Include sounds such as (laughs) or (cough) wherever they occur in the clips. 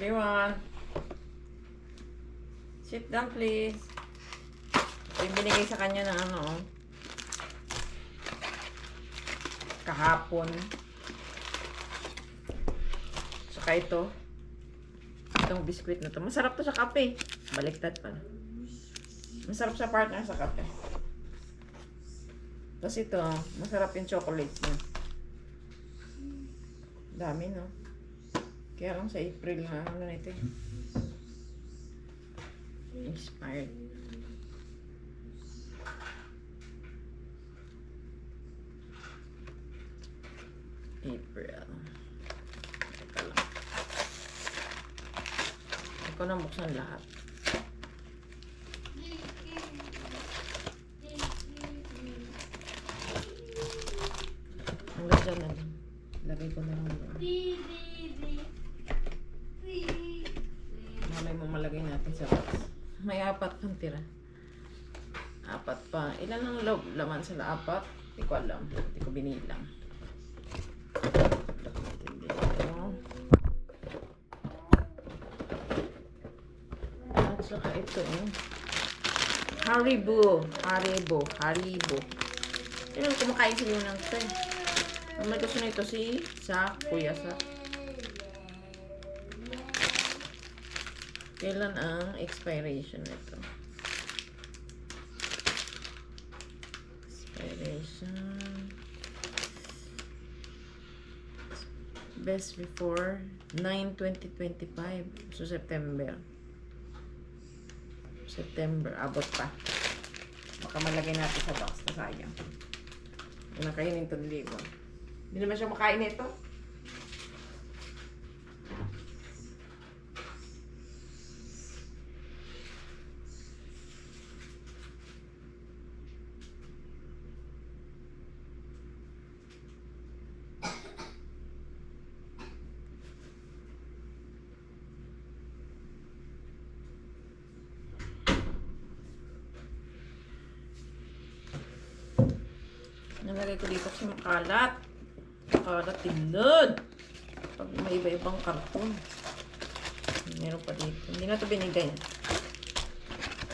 Everyone. Sit down, please. Ito yung binigay sa kanya na ano. oh. Kahapon. Saka ito. Itong biskuit na to. Masarap to sa kape. Baliktad pala. Masarap sa partner sa kape. Tapos ito, masarap yung chocolate niya. Dami, no? Kaya lang sa April na ano na ito eh. Expired. April. Teka lang. Hindi ko na buksan lahat. Hanggang dyan na lang. Lagay ko na lang doon. Malay mo malagay natin sa box. May apat pang tira. Apat pa. Ilan ang loob? Laman sila apat? Hindi ko alam. Hindi ko binilang. At saka ito eh. Haribo. Haribo. Haribo. Sino kumakain sila ng ito eh. Ang may gusto na ito si sa Kuya sa. Kailan ang expiration nito? Expiration. Best before 9-2025. So, September. September. Abot pa. Baka malagay natin sa box na sayang. Hindi na kainin ito libo. Hindi naman siya makain nito. Nalagay ko dito kasi makalat. Makalat tinod. Pag may iba-ibang karton. Meron pa dito. Hindi na ito binigay.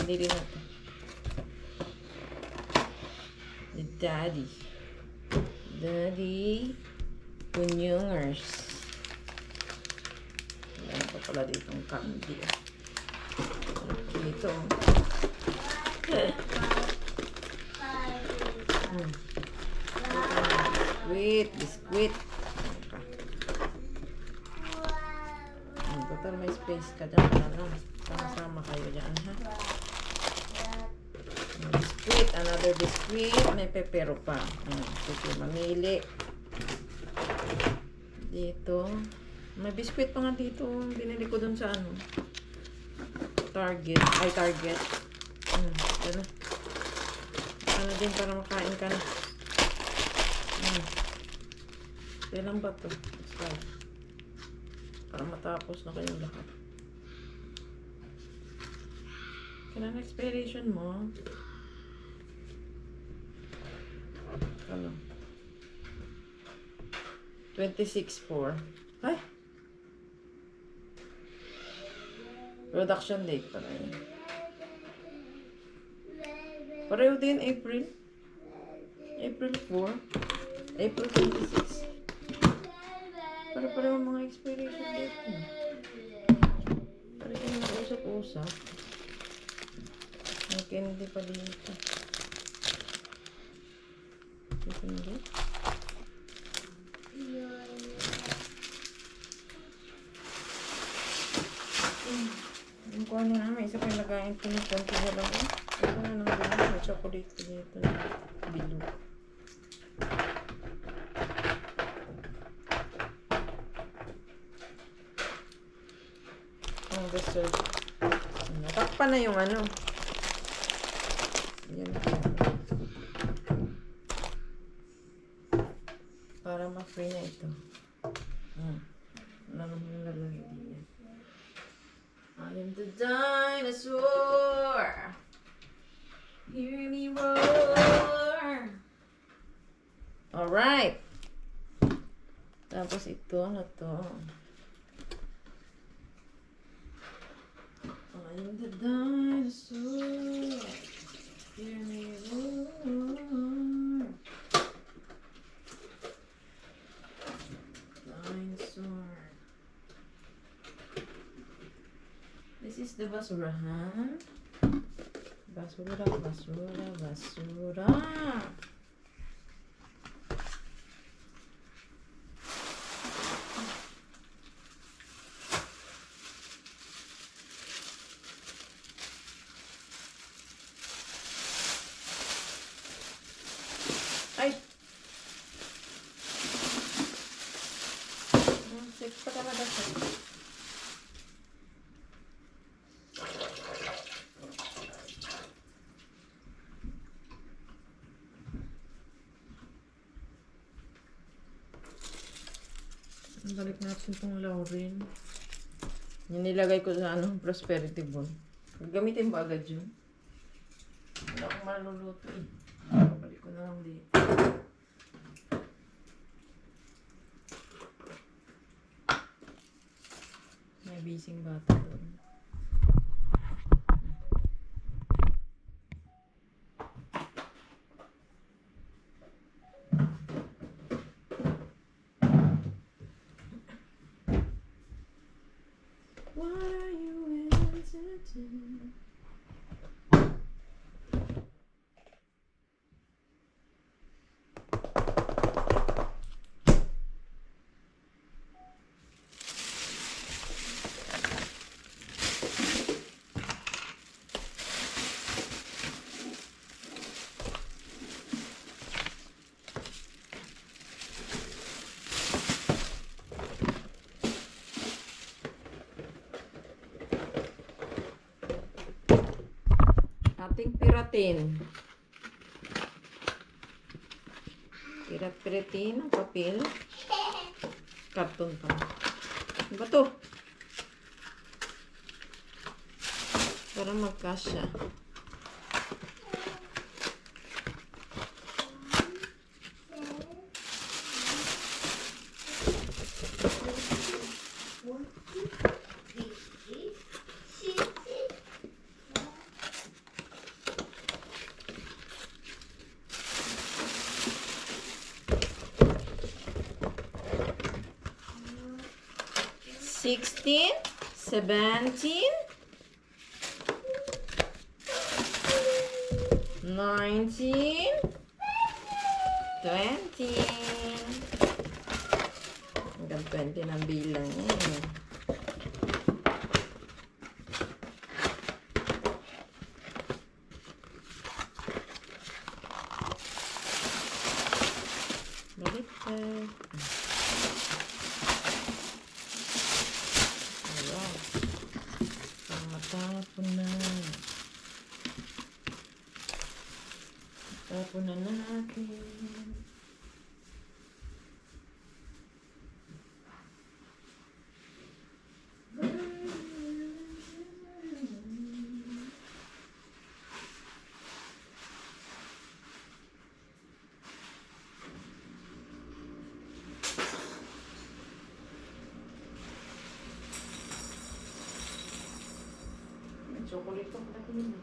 Hindi rin na ito. The Daddy. Daddy Kunyungers. Meron pa pala dito ang candy. Dito. Hmm. Biskuit, biskuit. Hmm, total may space ka dyan. Ano? Sama-sama kayo dyan, ha? Biskuit, another biskuit. May pepero pa. Hmm, sige, mamili. Dito. May biskuit pa nga dito. Binili ko dun sa ano. Target. Ay, Target. Ano din para makain ka na. Hmm. Kailan ba to? Para matapos na kayong lahat. Kailan expiration mo? Ano? 26-4. Ay! Production date pala yun. Pareho din April. April 4. April 26. Para pareho mga expiration date mo. Pareho mga usap-usap. May candy pa dito. Yung kung ano na, may isa pa yung lagayin ko ng konti na lang. eh. Ito na nang ganun. May chocolate ko dito. Bilog. Ang dessert. Natakpan na yung ano. Yan. Para ma-free na ito. Hmm. Naman lalagay din yan. The dinosaur. Hear me roar. Alright. Tapos ito, ano to? Is the basurahan. Basura, basura, basura. Ay! Ang sex pa talaga siya. Balik natin itong Lauren. Yung nilagay ko sa ano, prosperity ball. Gamitin ba agad yun? Wala akong maluluto eh. Balik ko na lang dito. May bising bata doon. Ating piratin. Pirat-piratin ang papel. Karton pa. Ano ba to? Para magkasya. Seventeen, nineteen, twenty. Hanggang twenty ng bilang niya. eh. Baliktad. Ayan. Matapon na. Matapon na natin. May chocolate pa pala kanina.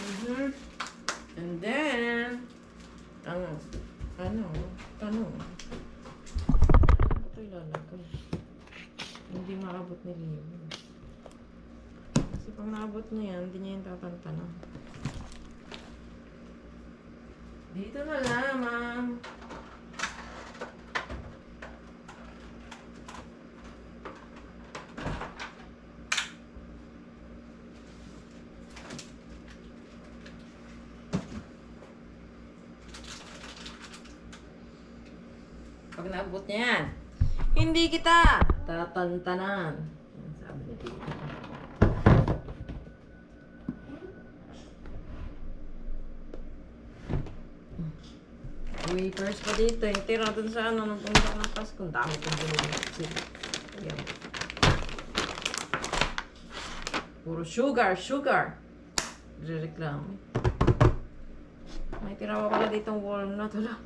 Mhm. And then, ang, ano, ano, ito ilalagay. Hindi maabot ni Leo. Kasi pag naabot niya yan, hindi niya yung tatantanan. Dito na lamang. Pag naabot niya yan, hindi kita tatantanan. Sabi ni Tito. Wafers pa dito. Yung tira dun sa ano, nung pumunta ng Pasko. Ang dami kong binili. Yan. Puro sugar, sugar. Re-reklamo. May tira pa pala ditong walnut. Hala.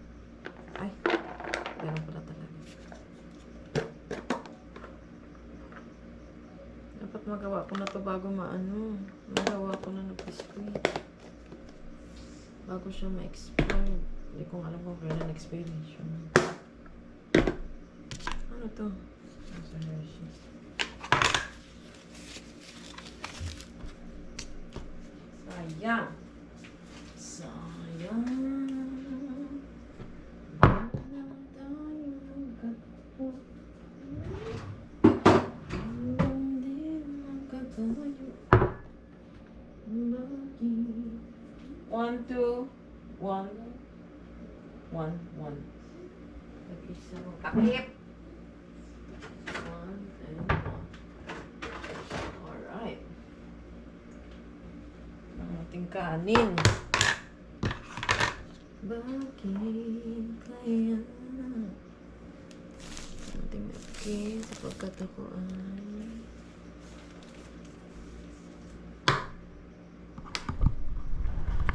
Ay. Ganun pala talaga. Dapat magawa ko na to bago maano. Magawa ko na ng biscuit. Bago siya ma-expire. Hindi ko alam kung kailan expiration. Ano to? Nasa Hershey's. Sayang. Sayang. Wala tayong magkatapo. Hindi magkatayo. Bakit? One, two, one, one, one. Mag-isa mo. Takip! One and one. Alright. Ang ating kanin. Bakit kaya ang napkin sapagkat ako ay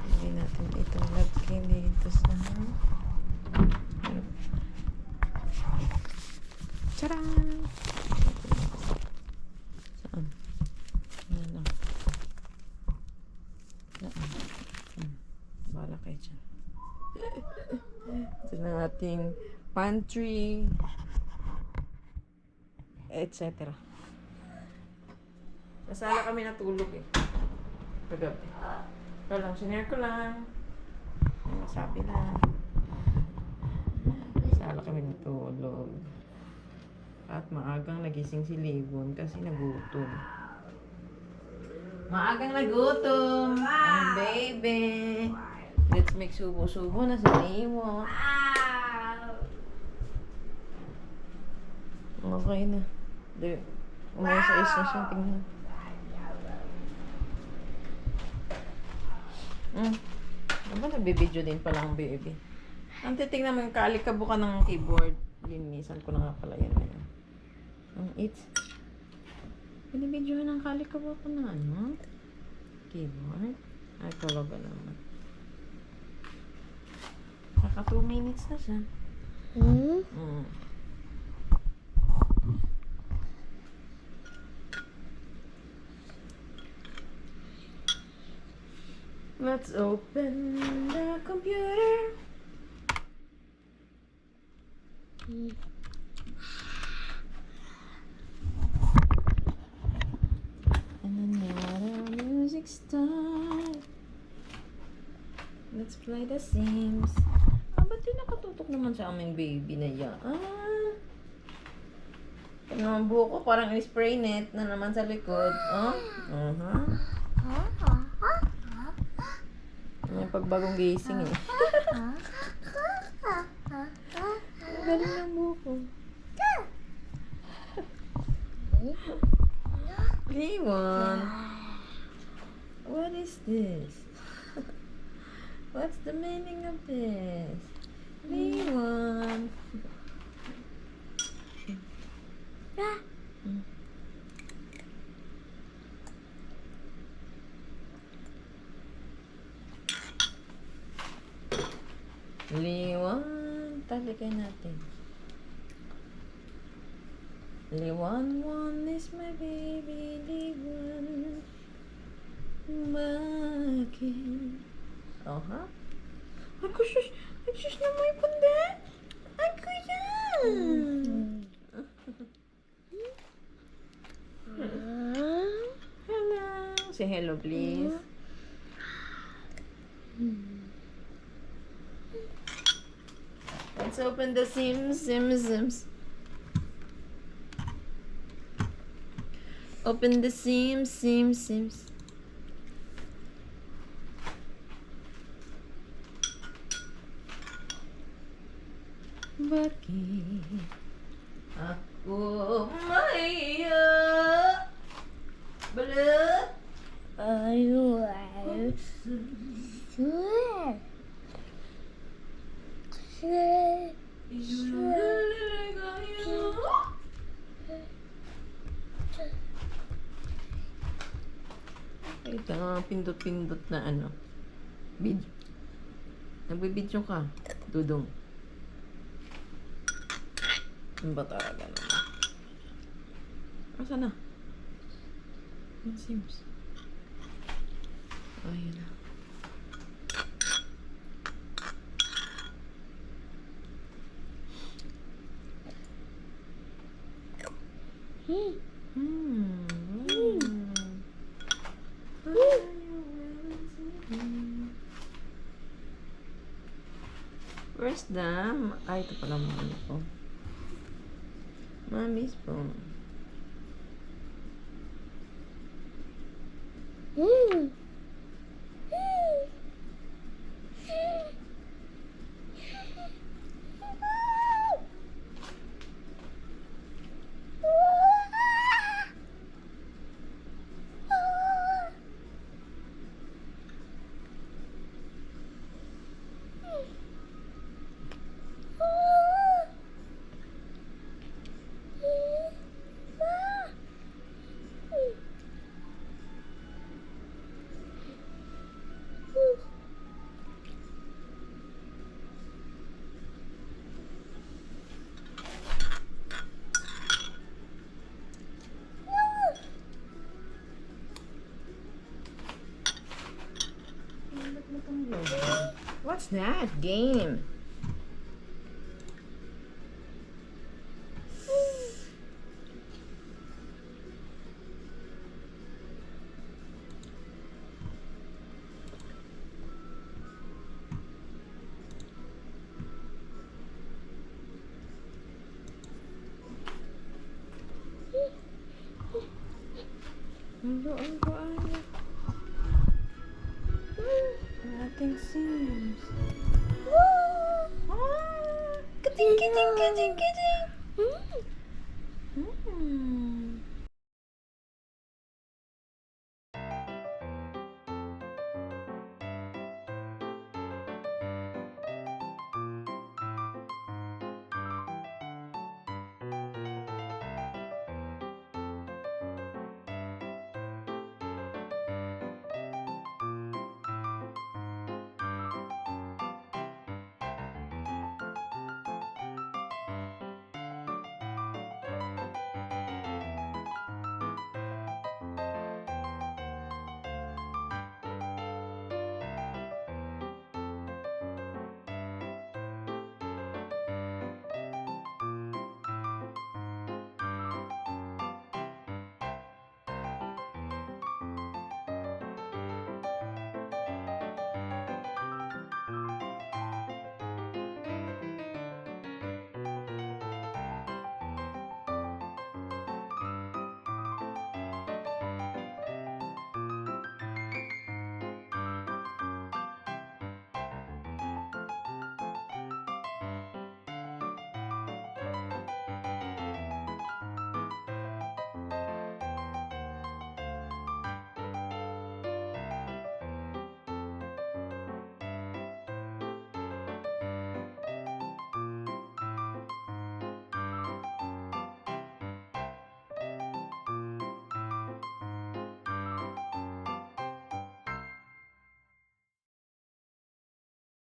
Lagyan natin itong napkin dito sa Charan! Saan? Yan lang. Saan? Hmm. Kayo dyan. (laughs) Ito pantry. Etc. Nasala kami natulog eh. Kagabi. Ito lang, sinare ko lang. Masabi lang. Nasala kami natulog. At maagang nagising si Livon kasi nagutom. Maagang nagutom! Ang baby! Let's make subo-subo na sa Livon. Okay na. There. Umasa is na siya. Tingnan. Hmm. Ano nagbibideo din pala ang baby? Ang titignan mo yung kaalikabukan ng keyboard. Linisan ko na nga pala yan. Ang it. Binibidyo ng kaalikabukan ng ano? Keyboard. Ay, talaga naman. Naka 2 minutes na siya. Hmm? Mm. Let's open the computer. And another music start. Let's play The Sims. Ah, ba't di nakatutok naman sa aming baby na yan? Ah. Ano ang buhok ko? Parang spray net na naman sa likod. Oh? Uh-huh. Pagbagong gising eh. Galing ng buhok ko. Limon. What is this? (laughs) What's the meaning of this? Limon. Liwan. Talikay natin. Liwan, one is my baby. Liwan. Bakit? Oh, ha? Ay, kusus. Ay, sus na may punda. Ay, kuya. (laughs) Hello. Say hello, please. Open the Sims, Sims, Sims. Open the Sims, Sims, Sims. Bakit pindot-pindot na ano. Video. Nagbibidyo ka, Dudong. Ano ba talaga naman? Asa na? Yung Sims. Ayun The... Ay, ito pala mami ko. Mommy's phone. Hmm. snap game. Ating Sims. Ah! Kating, kating, kating, kating. Hmm.